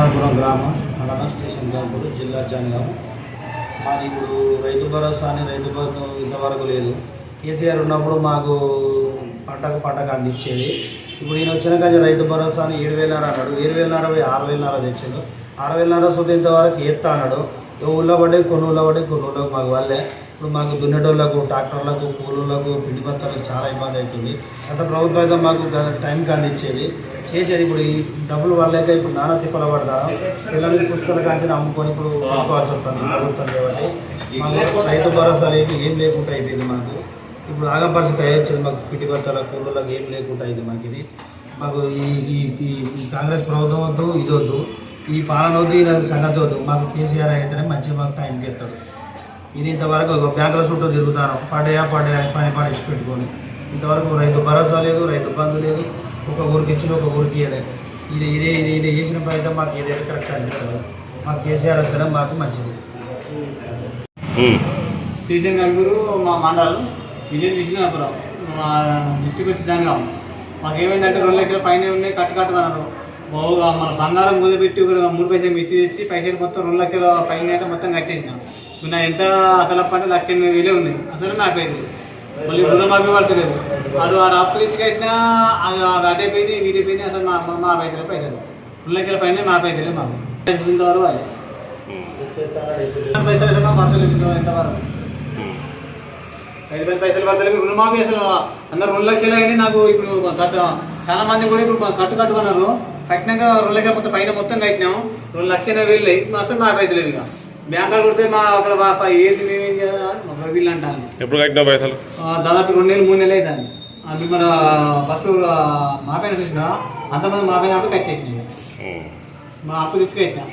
సత్యనారాయణపురం గ్రామం మలన స్టేషన్ క్యాంపులు జిల్లా జనగాం. మాది ఇప్పుడు రైతు భరోసా అని రైతు బంధు ఇంతవరకు లేదు. కేసీఆర్ ఉన్నప్పుడు మాకు పంటకు పంటకు అందించేది. ఇప్పుడు ఈయన వచ్చిన కానీ రైతు భరోసా అని ఏడు వేలన్నర అన్నాడు. ఏడు వేలన్నర పోయి ఆరు వేలన్నర తెచ్చాడు. ఆరు వేలన్నర సుద్ధ ఇంతవరకు ఎత్తా అన్నాడు. ఊళ్ళో పడ్డాయి కొన్ని ఊళ్ళో పడ్డాయి కొన్ని ఊళ్ళోకి మాకు వాళ్ళే. ఇప్పుడు మాకు దున్నేటోళ్ళకు ట్రాక్టర్లకు కూలీలకు పిండి బత్తలకు చాలా ఇబ్బంది అవుతుంది. గత ప్రభుత్వం అయితే మాకు టైంకి అందించేది చేసేది ఇప్పుడు ఈ డబ్బులు వాళ్ళక ఇప్పుడు నానా తిప్పల పడతారు పిల్లలకి పుస్తకాలు కాంచిన అమ్ముకొని ఇప్పుడు కొనుక్కోవాల్సి వస్తుంది ప్రభుత్వం కాబట్టి. మాకు రైతు భరోసా లేదు ఏం లేకుండా అయిపోయింది మాకు. ఇప్పుడు ఆగా పరిస్థితి అయ్యొచ్చింది మాకు పిండి బత్తల కూలీలకు ఏం లేకుండా అయింది మాకు ఇది. మాకు ఈ ఈ ఈ కాంగ్రెస్ ప్రభుత్వం వద్దు ఇది వద్దు. ఈ పాలన వద్దు ఈ సంగతి వద్దు మాకు కేసీఆర్ అయితేనే మంచిగా మాకు టైంకి ఎత్తాడు ఇది ఇంతవరకు ఒక బ్యాంకుల చుట్టూ తిరుగుతాను. పడయా పడయా పని పని ఇచ్చి పెట్టుకొని. ఇంతవరకు రైతు భరోసా లేదు రైతు బంధు లేదు ఒక ఊరికి ఇచ్చిన ఒక ఊరికి ఇవ్వలేదు ఇది ఇదే ఇది ఇది చేసిన ఫలితం మాకు ఏదైతే కరెక్ట్ అనిపిస్తుంది మాకు కేసీఆర్ వస్తేనే మాకు మంచిది. సీజన్ కనుగూరు మా మండలం విలేజ్ విష్ణుపురం మా డిస్టిక్ వచ్చి జనగాం మాకు ఏమైందంటే రెండు లక్షల పైన ఉన్నాయి కట్టు కట్టమన్నారు బాగా మన బంగారం కుదిపెట్టి మూడు పైసలు మిత్తి తెచ్చి పైసలు మొత్తం రెండు లక్షల పైన మొత్తం కట్టేసినాం. నా ఎంత అసలు అప్పు లక్ష ఎనిమిది వేలే ఉన్నాయి. అసలు నాకైంది మళ్ళీ రుణమాఫీ పడతలేదు. వాడు వాడు అప్పు తెచ్చి కట్టినా అది అది వీటి పోయింది అసలు మా మా- మా పైసలు పైసలు రెండు లక్షల పైన మా పైసలే మాకు. ఇంతవరకు వాళ్ళే పైసలు వేసినా పడతలేదు ఇంతవరకు ఐదు పది పైసలు పడతలేదు రుణమాఫీ అసలు అందరు రెండు లక్షలు అయినా నాకు ఇప్పుడు కట్ట చాలా మంది కూడా ఇప్పుడు కట్టు కట్టుకున్నారు. కట్టినాక రెండు లక్షల మొత్తం పైన మొత్తం కట్టినాం. రెండు లక్షల ఎనభై వేలు అసలు మా పైసలు ఇక. బ్యాంకులు కొడితే మా అక్కడ ఏది మేమేం చేయాలి? వీళ్ళు అంటాను ఎప్పుడు కట్టిన పైసలు? దాదాపు రెండు నెలలు మూడు నెలలు అవుతుంది అది మన ఫస్ట్ మా పైన చూసిన అంతమంది మా పైన కట్టేసినాయి. మా అప్పు తెచ్చి కట్టినా.